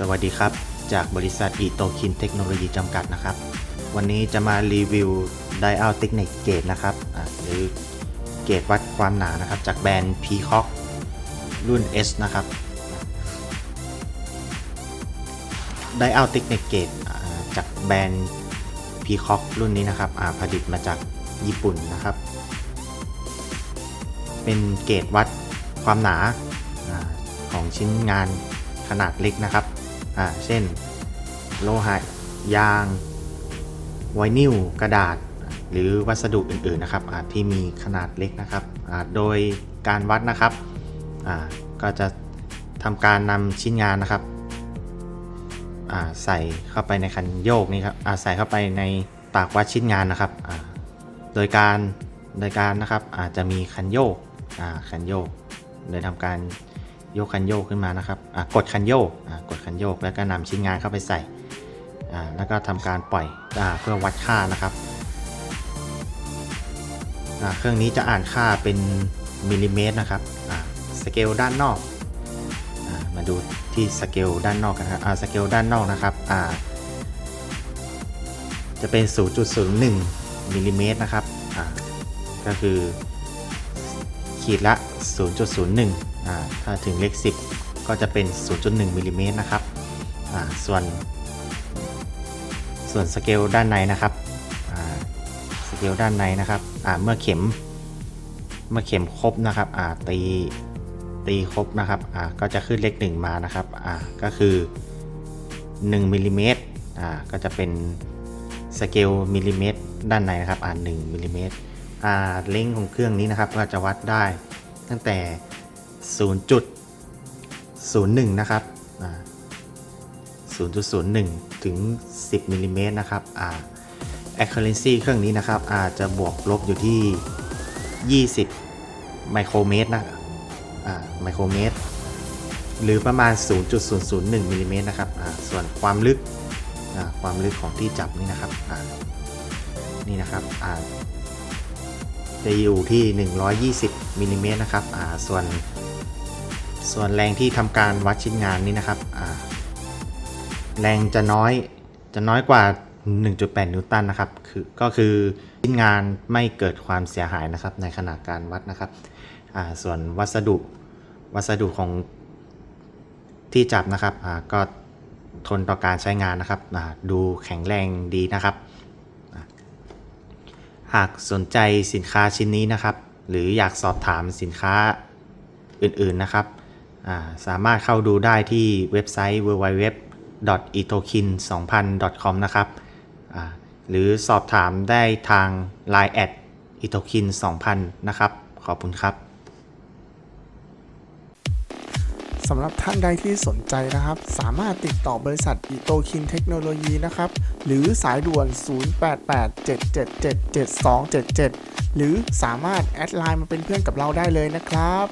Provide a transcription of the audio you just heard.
สวัสดีครับ จากบริษัทอีโตคินเทคโนโลยีจำกัดนะครับ วันนี้จะมารีวิวไดอัลเทคนิคเกจนะครับหรือเกจวัดความหนานะครับ จากแบรนด์ Peacock รุ่น S นะครับไดอัลเทคนิคเกจจากแบรนด์ Peacock รุ่นนี้นะครับผลิตมาจากญี่ปุ่นนะครับ เป็นเกจวัดความหนาของชิ้นงานขนาดเล็กนะครับ อ่าเช่น โลหะยางไวนิลกระดาษ หรือวัสดุอื่นๆนะครับอ่าที่มีขนาดเล็กนะครับอ่าโดยการวัดนะครับอ่าก็จะทำการนำชิ้นงานนะครับอ่าใส่เข้าไปในคันโยกนี่ครับอ่าใส่เข้าไปในตากวัดชิ้นงานนะครับอ่าโดยการโดยการนะครับอาจจะมีคันโยกอ่าคันโยกโดยทำการ ยกคันโยกขึ้นมานะครับอ่ากดคันโยกอ่ากดคันโยกแล้วก็นำชิ้นงานเข้าไปใส่อ่าแล้วก็ทำการปล่อยอาเพื่อวัดค่านะครับอ่าเครื่องนี้จะอ่านค่าเป็นมิลลิเมตรนะครับอ่าสเกลด้านนอกอามาดูที่สเกลด้านนอกกันครับอ่าสเกลด้านนอกนะครับอ่าจะเป็น 0.01มิลลิเมตรนะครับอ่าก็คือขีดละ 0.01อ่า ถ้าถึงเลข 10 ก็จะเป็น 0.1มิลลิเมตรนะครับส่วน ส่วนสเกลด้านในนะครับสเกลด้านในนะครับเมื่อเข็มเมื่อเข็มครบนะครับตีตีครบนะครับก็จะขึ้นเลข1มานะครับก็คือ1มิลลิเมตรก็จะเป็นสเกลมิลลิเมตรด้านในนะครับอ่า1มิลลิเมตรเล้งของเครื่องนี้นะครับก็จะวัดได้ตั้งแต่ 0.01 นะครับ0.01 ถึง 10มิลลิเมตรนะครับอ่า accuracy เครื่องนี้นะครับ อาจจะบวกลบอยู่ที่ 20 ไมโครเมตรนะอ่าไมโครเมตร หรือประมาณ 0.001มิลลิเมตรนะครับอ่าส่วนความลึกอ่าความลึกของที่จับนี่นะครับอ่านี่นะครับอ่าจะอยู่ที่ 120มิลลิเมตรนะครับอ่าส่วน ส่วนแรงที่ทำการวัดชิ้นงานนี้นะครับ แรงจะน้อยจะน้อยกว่า 1.8 นิวตันนะครับ คือก็คือชิ้นงานไม่เกิดความเสียหายนะครับ ในขณะการวัดนะครับ ส่วนวัสดุวัสดุของที่จับนะครับก็ทนต่อการใช้งานนะครับ ดูแข็งแรงดีนะครับ หากสนใจสินค้าชิ้นนี้นะครับ หรืออยากสอบถามสินค้าอื่นๆนะครับ สามารถเข้าดูได้ที่เว็บไซต์ www.itokin2000.com นะครับหรือสอบถามได้ทาง Line แอด itokin2000 นะครับ ขอบคุณครับสำหรับท่านใดที่สนใจนะครับ สามารถติดต่อบริษัทอีโตคินเทคโนโลยีนะครับ หรือสายด่วน 0887777277 หรือสามารถแอดไลน์มาเป็นเพื่อนกับเราได้เลยนะครับ